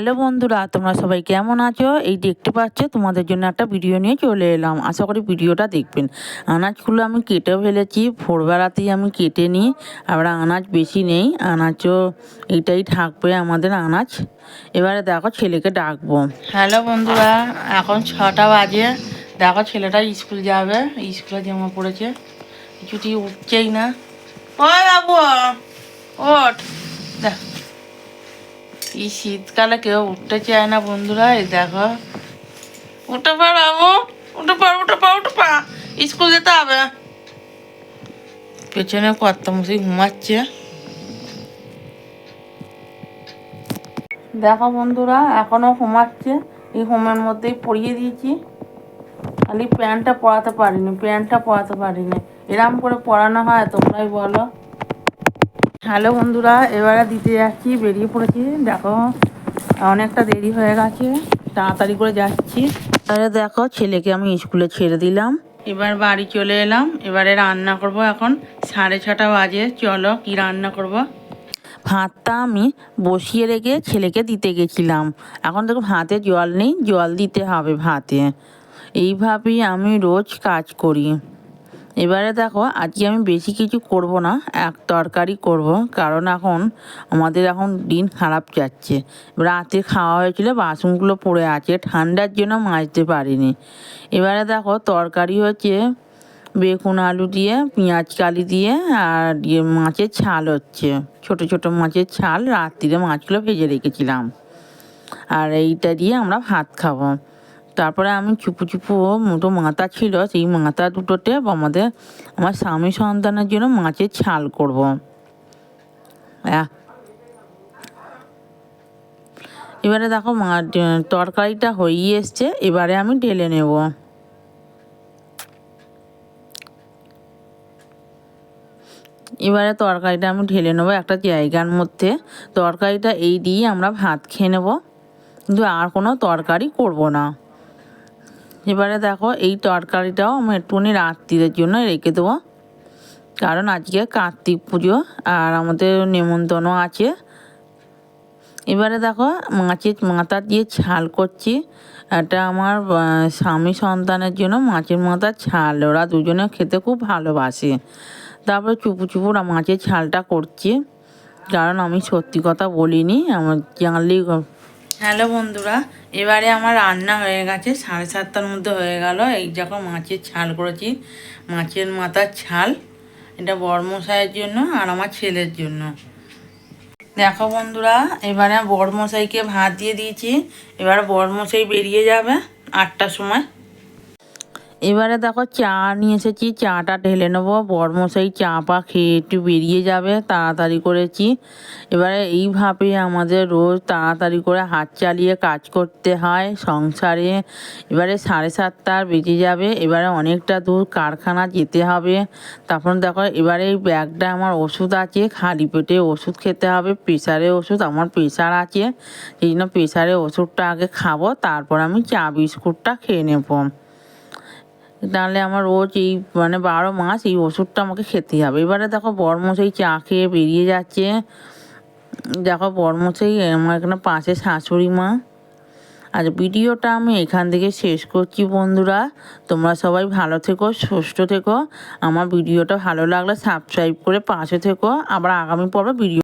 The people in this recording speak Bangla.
হ্যালো বন্ধুরা, তোমরা সবাই কেমন আছো? এই দেখতে পাচ্ছ, তোমাদের জন্য একটা ভিডিও নিয়ে চলে এলাম। আশা করি ভিডিওটা দেখবেন। আনাজগুলো আমি কেটে ফেলেছি, ভোরবেলাতেই আমি কেটে নিই, আবার আনাজ বেশি নেই। আনাজও এটাই থাকবে আমাদের আনাজ। এবারে দেখো ছেলেকে ডাকবো। হ্যালো বন্ধুরা, এখন ছটা বাজে। দেখো ছেলেটা স্কুল যাবে, স্কুলে জমা পড়েছে। কিছুটি উঠছেই না। ও বাবু, ওঠ। দেখ। এই শীতকালে কেউ উঠতে চায় না, বন্ধুরা, এই দেখো। উঠে পা বাবু, উঠে পা উঠে পা উঠে পা। স্কুল যেতে হবে। পেছনে কর্তা মশাই ঘুমাচ্ছে। দেখো বন্ধুরা, এখনও ঘুমাচ্ছে। এই হোমের মধ্যেই পরিয়ে দিয়েছি। খালি প্যান্টটা পরাতে পারিনি, প্যান্টটা পরাতে পারিনি। এরম করে পরানো হয়, তোমরাই বলো। হ্যালো বন্ধুরা, এবারে দিতে যাচ্ছি, বেরিয়ে পড়েছি। দেখো, অনেকটা দেরি হয়ে গেছে, তাড়াতাড়ি করে যাচ্ছি। তাহলে দেখো, ছেলেকে আমি স্কুলে ছেড়ে দিলাম। এবার বাড়ি চলে এলাম, এবারে রান্না করব এখন। সাড়ে ছটা বাজে, চলো কি রান্না করব? ভাতটা আমি বসিয়ে রেখে ছেলেকে দিতে গেছিলাম। এখন দেখো, ভাতে জল নেই, জল দিতে হবে ভাতে। এইভাবেই আমি রোজ কাজ করি। এবারে দেখো, আজকে আমি বেশি কিছু করব না, এক তরকারি করব। কারণ এখন আমাদের এখন দিন খারাপ যাচ্ছে। রাতে খাওয়া হয়েছিল, বাসনগুলো পড়ে আছে, ঠান্ডার জন্য মাজতে পারিনি। এবারে দেখো, তরকারি হচ্ছে বেগুন আলু দিয়ে, পেঁয়াজ কালি দিয়ে, আর ইয়ে মাছের ছাল হচ্ছে। ছোট ছোট মাছের ছাল, রাত্রিরে মাছগুলো ভেজে রেখেছিলাম। আর এইটা দিয়ে আমরা ভাত খাব। তারপরে আমি চুপু চুপু দুটো মাথা ছিল, সেই মাথা দুটোতে আমাদের, আমার স্বামী সন্তানের জন্য মাছের ছাল করব। এবারে দেখো মা তরকারিটা হয়েই এসছে, এবারে আমি ঢেলে নেব। এবারে তরকারিটা আমি ঢেলে নেব একটা জায়গার মধ্যে। তরকারিটা এই দিয়ে আমরা ভাত খেয়ে নেব। কিন্তু আর কোনো তরকারি করব না। এবারে দেখো, এই তরকারিটাও আমি একটুখানি রাত্রিদের জন্য রেখে দেবো। কারণ আজকে কার্তিক পুজো আর আমাদের নেমন্তন্ন আছে। এবারে দেখো, মাছের মাথা দিয়ে ছাল করছি। এটা আমার স্বামী সন্তানের জন্য মাছের মাথার ছাল ওরা দুজনে খেতে খুব ভালোবাসে। তারপরে চুপু চুপু রা- মাছের ছালটা করছি। কারণ আমি সত্যি কথা বলিনি, আমার জানলেই হ্যালো বন্ধুরা, এবারে আমার রান্না হয়ে গেছে, সাড়ে সাতটার মধ্যে হয়ে গেল। এই যখন মাছের ছাল করেছি, মাছের মাথার ছাল এটা বড়মশাইয়ের জন্য আর আমার ছেলের জন্য। দেখো বন্ধুরা, এবারে বড়মশাইকে ভাত দিয়ে দিয়েছি, এবার বড়মশাই বেরিয়ে যাবে আটটার সময়। এবারে দেখো চা নিয়ে এসেছি, চাটা ঢেলে নেব। বরমশাই চা পা খেয়ে একটু বেরিয়ে যাবে, তাড়াতাড়ি করেছি। এবারে এইভাবে আমাদের রোজ তাড়াতাড়ি করে হাত চালিয়ে কাজ করতে হয় সংসারে। এবারে সাড়ে সাতটার বেজে যাবে, এবারে অনেকটা দূর কারখানা যেতে হবে। তারপর দেখো এবারে এই ব্যাগটা আমার ওষুধ আছে, খালি পেটে ওষুধ খেতে হবে প্রেশারে ওষুধ, আমার প্রেশার আছে। সেই জন্য প্রেশারে ওষুধটা আগে খাব, তারপর আমি চা বিস্কুটটা খেয়ে নেব। তাহলে আমার রোজ এই মানে বারো মাস এই ওষুধটা আমাকে খেতেই হবে। এবারে দেখো বর্মশাই চা খেয়ে বেরিয়ে যাচ্ছে। দেখো বর্মশাই, আমার এখানে পাশে শাশুড়ি মা। আর ভিডিওটা আমি এখান থেকে শেষ করছি বন্ধুরা। তোমরা সবাই ভালো থেকো, সুস্থ থেকো। আমার ভিডিওটা ভালো লাগলে সাবস্ক্রাইব করে পাশে থেকো। আবার আগামী পর্বে ভিডিও